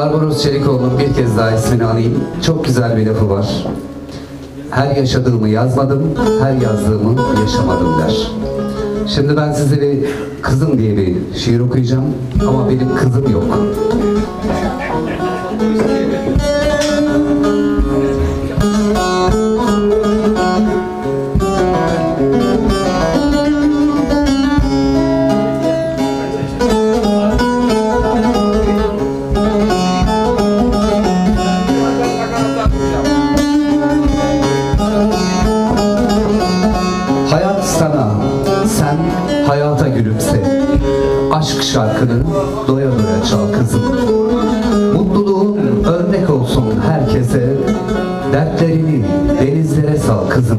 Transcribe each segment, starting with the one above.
Barbaros Çelikoğlu'nun bir kez daha ismini anayım. Çok güzel bir lafı var. Her yaşadığımı yazmadım, her yazdığımı yaşamadım der. Şimdi ben size bir kızım diye bir şiir okuyacağım ama benim kızım yok. Aşk şarkını doya doya çal kızım. Mutluluğun örnek olsun herkese. Dertlerini denizlere sal kızım.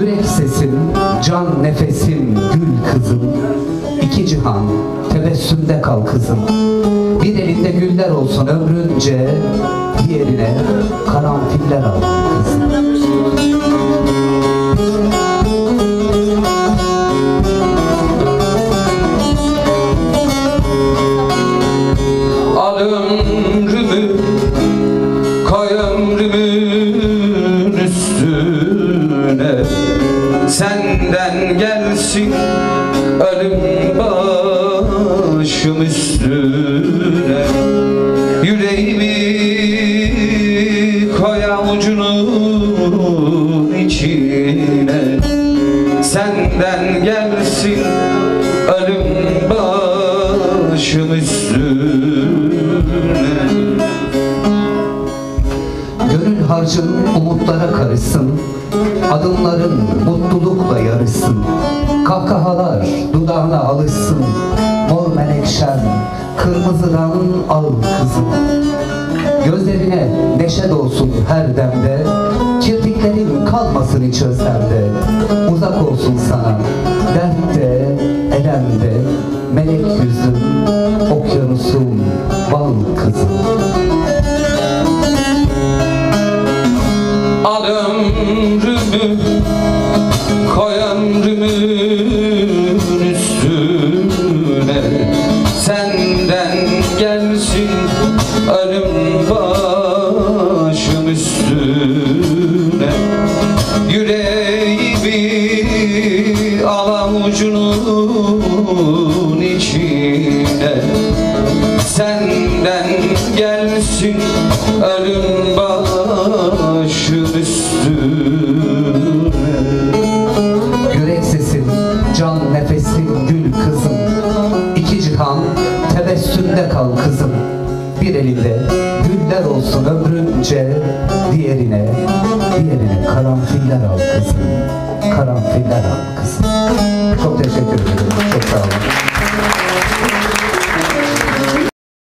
Yürek sesim, can nefesim, gül kızım. İki cihan tebessümde kal kızım. Bir elinde güller olsun ömrünce, diğerine karanfiller al kızım. Senden gelsin. Ölüm başım üstüne. Yüreğimi koy avucunun içine. Senden gelsin. Ölüm başım üstüne. Gönül harcın umutlara karışsın Adımların mutlulukla yarışsın. Kahkahalar dudağına alışsın. Mor menekşen kırmızıdan al kızım. Gözlerine neşe dolsun her demde. Kirpiklerin kalmasın hiç özlemde Uzak olsun sana. Dertte, elemde Melek yüzüm, okyanusum, bal kızım ölüm başım üstüne Yüreğimi al avucunun içine Senden gelsin ölüm başım üstüne Yürek sesin, can nefesin, gül kızım. İki cihan tebessümde kal kızım. Bir elinde güller olsun ömrünce, diğerine, diğerine karanfiller al kızım. Karanfiller al kızım. Çok teşekkür ederim.